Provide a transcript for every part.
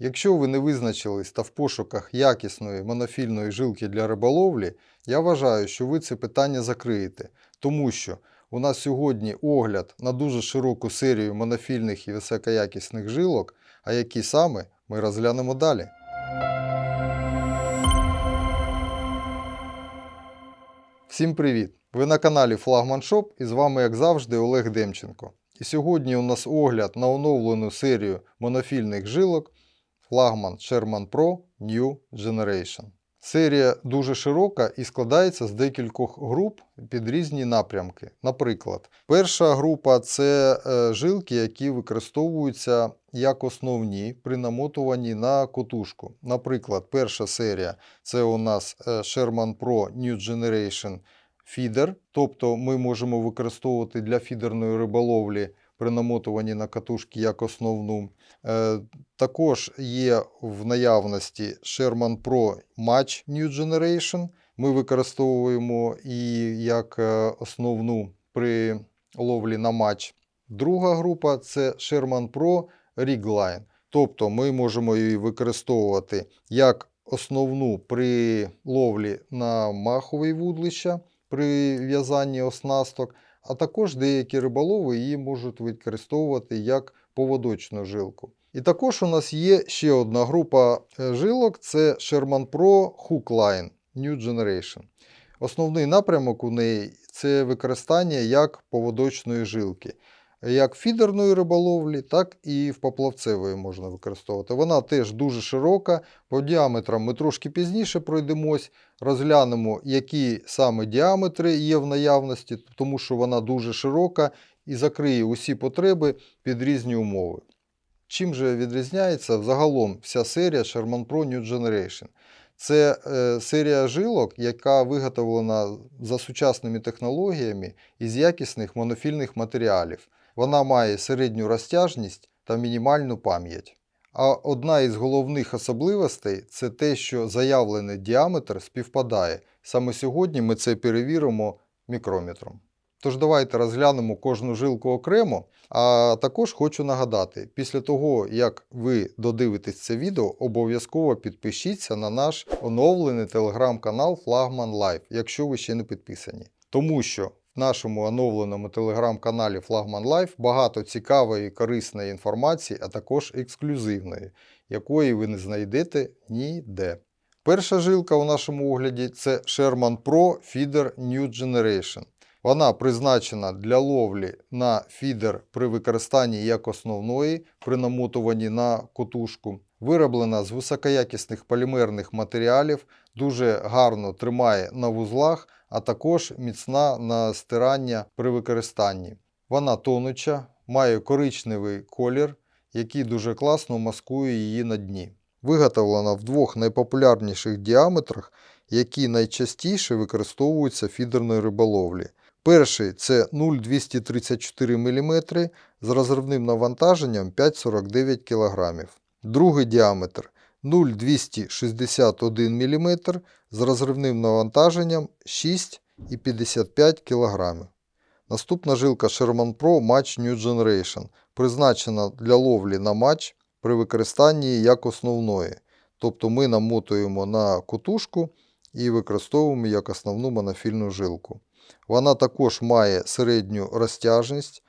Якщо ви не визначились та в пошуках якісної монофільної жилки для риболовлі, я вважаю, що ви це питання закриєте, тому що у нас сьогодні огляд на дуже широку серію монофільних і високоякісних жилок, а які саме ми розглянемо далі. Всім привіт! Ви на каналі Флагман Шоп і з вами, як завжди, Олег Демченко. І сьогодні у нас огляд на оновлену серію монофільних жилок флагман Sherman Pro New Generation. Серія дуже широка і складається з декількох груп під різні напрямки. Наприклад, перша група це е, жилки, які використовуються як основні при намотуванні на котушку. Наприклад, перша серія це у нас е, Sherman Pro New Generation Feeder, тобто ми можемо використовувати для фідерної риболовлі при намотуванні на катушки як основну. Е, також є в наявності Sherman Pro Match New Generation. Ми використовуємо і як е, основну при ловлі на матч. Друга група це Sherman Pro Rig-Line. Тобто ми можемо її використовувати як основну при ловлі на махові вудлища, при в'язанні оснасток, а також деякі риболови її можуть використовувати як поводочну жилку. І також у нас є ще одна група е, жилок це Sherman Pro Hook Line New Generation. Основний напрямок у неї це використання як поводочної жилки. Як фідерної риболовлі, так і в поплавцевої можна використовувати. Вона теж дуже широка, по діаметрам ми трошки пізніше пройдемось, розглянемо, які саме діаметри є в наявності, тому що вона дуже широка і закриє усі потреби під різні умови. Чим же відрізняється взагалом вся серія Sherman Pro New Generation? Це е, серія жилок, яка виготовлена за сучасними технологіями із якісних монофільних матеріалів. Вона має середню розтяжність та мінімальну пам'ять. А одна із головних особливостей це те, що заявлений діаметр співпадає. Саме сьогодні ми це перевіримо мікрометром. Тож давайте розглянемо кожну жилку окремо. А також хочу нагадати, після того, як ви додивитесь це відео, обов'язково підпишіться на наш оновлений телеграм-канал Flagman Live, якщо ви ще не підписані. Тому що нашому оновленому телеграм-каналі Flagman Live багато цікавої і корисної інформації, а також ексклюзивної, якої ви не знайдете ніде. Перша жилка у нашому огляді це Sherman Pro Feeder New Generation. Вона призначена для ловлі на фідер при використанні як основної, при намотуванні на котушку. Вироблена з високоякісних полімерних матеріалів, дуже гарно тримає на вузлах, а також міцна на стирання при використанні. Вона тонуча, має коричневий колір, який дуже класно маскує її на дні. Виготовлена в двох найпопулярніших діаметрах, які найчастіше використовуються в фідерної риболовлі. Перший це 0,234 мм з розривним навантаженням 5,49 кг. Другий діаметр 0,261 мм з розривним навантаженням 6,55 кг. Наступна жилка Sherman Pro Match New Generation призначена для ловлі на матч при використанні її як основної. Тобто ми намотуємо на котушку і використовуємо як основну монофільну жилку. Вона також має середню розтяжність,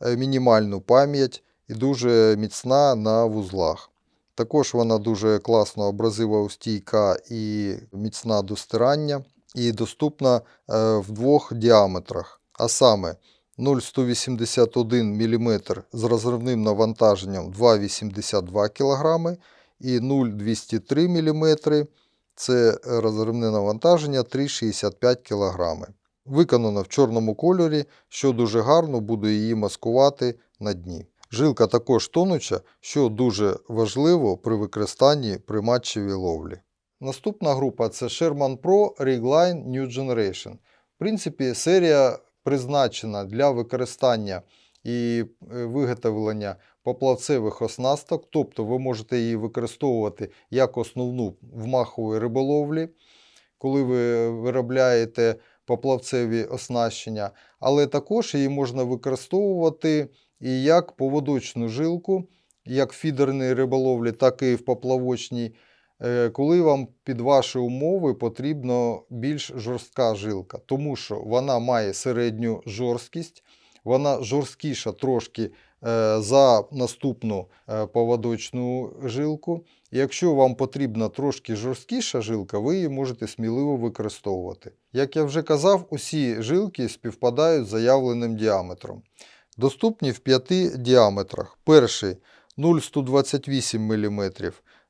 е, мінімальну пам'ять і дуже міцна на вузлах. Також вона дуже класно абразивоустійка і міцна до стирання, і доступна е, в двох діаметрах, а саме 0,181 мм з розривним навантаженням 2,82 кг і 0,203 мм це розривне навантаження 3,65 кг. Виконано в чорному кольорі, що дуже гарно буде її маскувати на дні. Жилка також тонуча, що дуже важливо при використанні при матчевій ловлі. Наступна група це Sherman Pro Rig-Line New Generation. В принципі, серія призначена для використання і е, виготовлення поплавцевих оснасток, тобто ви можете її використовувати як основну в маховій риболовлі, коли ви виробляєте поплавцеві оснащення, але також її можна використовувати і як поводочну жилку як в фідерній риболовлі, так і в поплавочній, е, коли вам під ваші умови потрібно більш жорстка жилка, тому що вона має середню жорсткість, вона жорсткіша трошки е, за наступну е, поводочну жилку. Якщо вам потрібна трошки жорсткіша жилка, ви її можете сміливо використовувати. Як я вже казав, усі жилки співпадають з заявленим діаметром. Доступні в п'яти діаметрах. Перший 0,128 мм,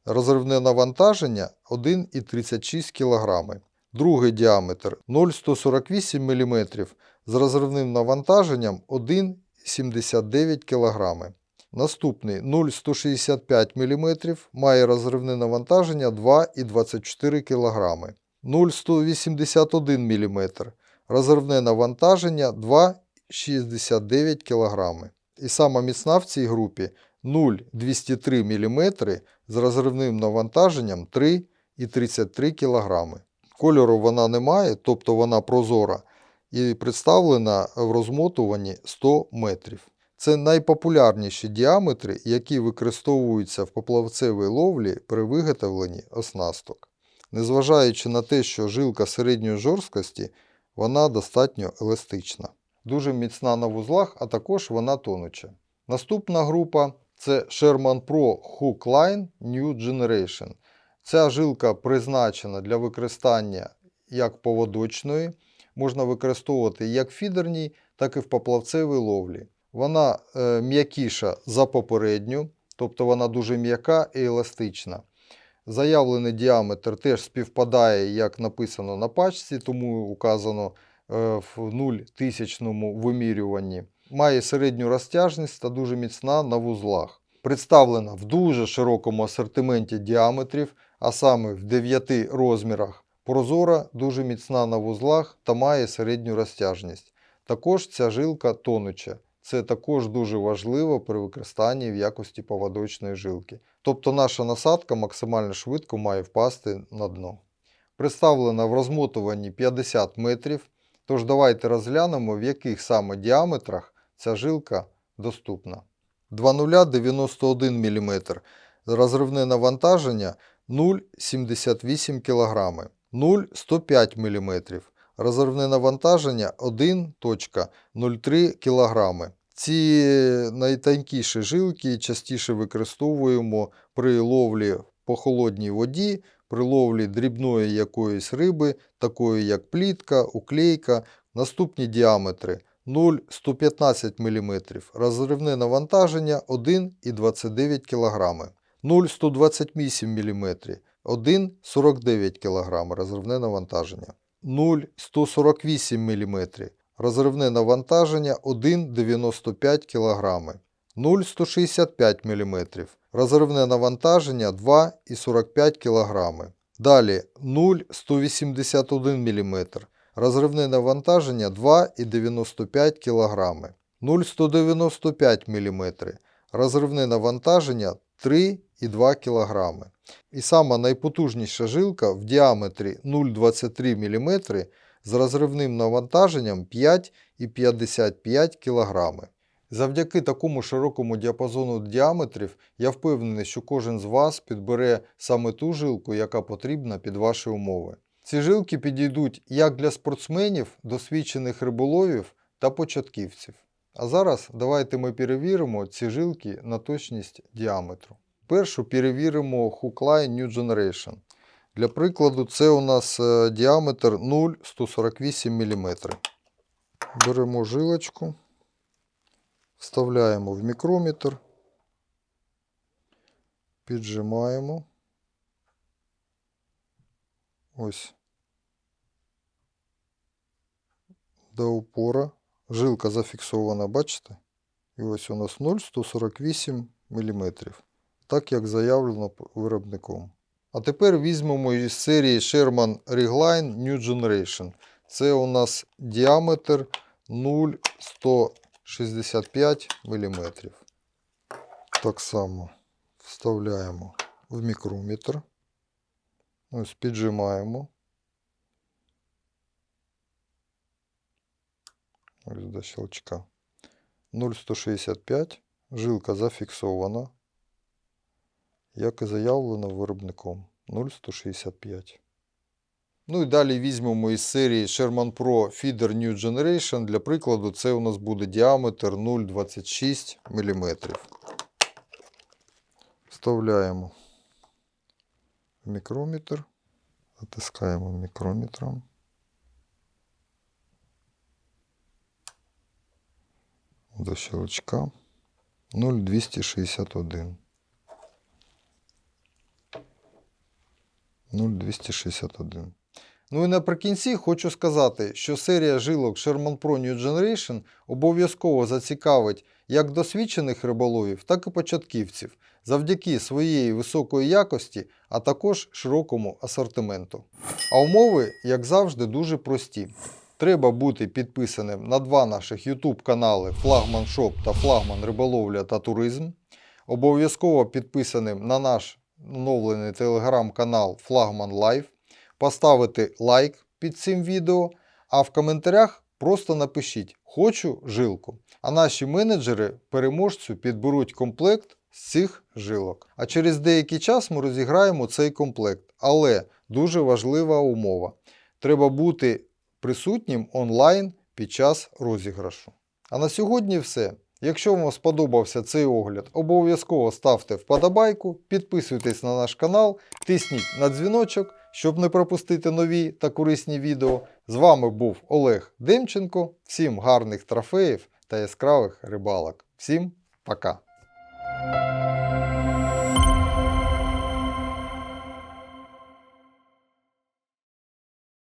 розривне навантаження 1,36 кг. Другий діаметр 0,148 мм з розривним навантаженням 1,79 кг. Наступний 0,165 мм має розривне навантаження 2,24 кг. 0,181 мм розривне навантаження 2,69 кг. І сама міцна в цій групі 0,203 мм з розривним навантаженням 3,33 кг. Кольору вона не має, тобто вона прозора і представлена в розмотуванні 100 метрів. Це найпопулярніші діаметри, які використовуються в поплавцевій ловлі при виготовленні оснасток. Незважаючи на те, що жилка середньої жорсткості, вона достатньо еластична. Дуже міцна на вузлах, а також вона тонуча. Наступна група це Sherman Pro Hook Line New Generation. Ця жилка призначена для використання як поводочної, можна використовувати як в фідерній, так і в поплавцевій ловлі. Вона е, м'якіша за попередню, тобто вона дуже м'яка і еластична. Заявлений діаметр теж співпадає, як написано на пачці, тому указано в 0 тисячному вимірюванні. Має середню розтяжність та дуже міцна на вузлах. Представлена в дуже широкому асортименті діаметрів, а саме в 9 розмірах. Прозора, дуже міцна на вузлах та має середню розтяжність. Також ця жилка тонуча. Це також дуже важливо при використанні в якості поводочної жилки. Тобто наша насадка максимально швидко має впасти на дно. Представлена в розмотуванні 50 метрів. Тож давайте розглянемо, в яких саме діаметрах ця жилка доступна. 2,091 мм. Розривне навантаження 0,78 кг. 0,105 мм. Розривне навантаження 1,03 кг. Ці найтонкіші жилки частіше використовуємо при ловлі по холодній воді, при ловлі дрібної якоїсь риби, такої як плітка, уклейка. Наступні діаметри 0,115 мм. Розривне навантаження 1,29 кг. 0,128 мм. 1,49 кг розривне навантаження. 0,148 мм. Розривне навантаження 1,95 кг. 0,165 мм. Розривне навантаження 2,45 кг. Далі 0,181 мм. Розривне навантаження 2,95 кг. 0,195 мм. Розривне навантаження 3,2 кг. І сама найпотужніша жилка в діаметрі 0,23 мм з розривним навантаженням 5,55 кг. Завдяки такому широкому діапазону діаметрів я впевнений, що кожен з вас підбере саме ту жилку, яка потрібна під ваші умови. Ці жилки підійдуть як для спортсменів, досвідчених риболовів та початківців. А зараз давайте ми перевіримо ці жилки на точність діаметру. Першу перевіримо Hook Line New Generation. Для прикладу, це у нас е, діаметр 0,148 мм. Беремо жилочку, вставляємо в мікрометр, піджимаємо. Ось до упора. Жилка зафіксована, бачите? І ось у нас 0,148 мм. Так як заявлено виробником. А тепер візьмемо із серії Sherman Regline New Generation. Це у нас діаметр 0,165 мм. Так само вставляємо в мікрометр. Ось піджимаємо. Ось до щелчка. 0,165. Жилка зафіксована. як і заявлено виробником 0,165. Ну і далі візьмемо із серії Sherman Pro Feeder New Generation. Для прикладу, це у нас буде діаметр 0,26 мм. Вставляємо мікрометр, затискаємо мікрометром. До щелчка 0,261. 0,261. Ну і наприкінці хочу сказати, що серія жилок Sherman Pro New Generation обов'язково зацікавить як досвідчених риболовів, так і початківців завдяки своєї високої якості, а також широкому асортименту. А умови, як завжди, дуже прості. Треба бути підписаним на два наших YouTube канали Флагман Шоп та Флагман Риболовля та Туризм. Обов'язково підписаним на наш оновлений телеграм-канал Флагман Лайв, поставити лайк під цим відео, а в коментарях просто напишіть Хочу жилку. А наші менеджери переможцю підберуть комплект з цих жилок. А через деякий час ми розіграємо цей комплект. Але дуже важлива умова. Треба бути присутнім онлайн під час розіграшу. А на сьогодні все. Якщо вам сподобався цей огляд, обов'язково ставте вподобайку, підписуйтесь на наш канал, тисніть на дзвіночок, щоб не пропустити нові та корисні відео. З вами був Олег Демченко. Всім гарних трофеїв та яскравих рибалок. Всім пока!